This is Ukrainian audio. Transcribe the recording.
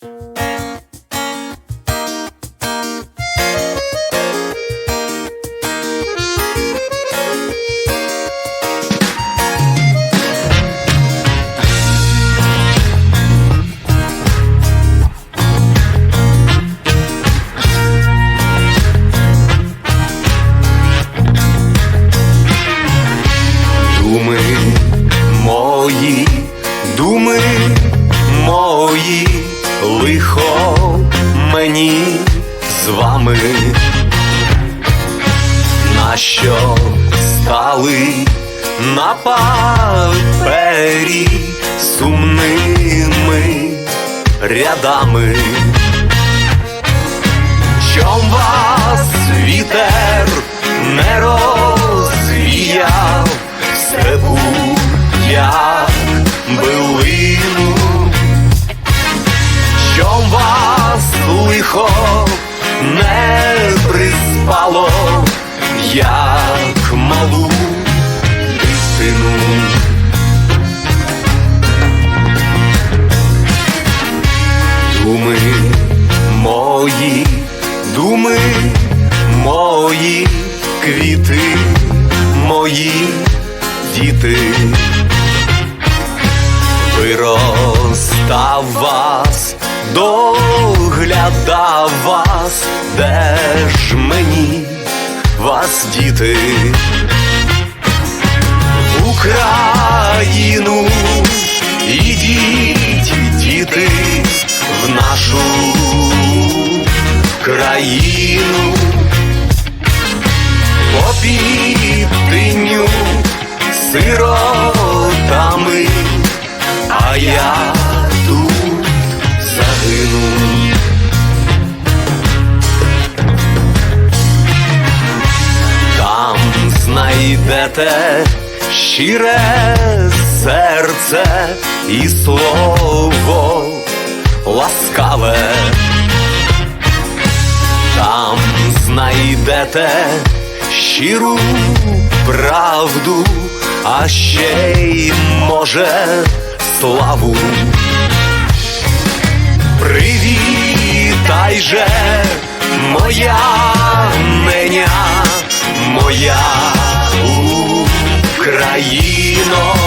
Думи мені з вами, нащо стали на папері сумними рядами, лихо не приспало, як малу дитину. Думи мої, думи мої, квіти мої діти. Виростав вас, доглядав вас, де ж мені вас діти? В Україну ідіть, діти, в нашу країну попітиню сиротами, а я загину. Там знайдете щире серце і слово ласкаве. Там знайдете щиру правду, а ще й може славу. Моя неня, моя Україно.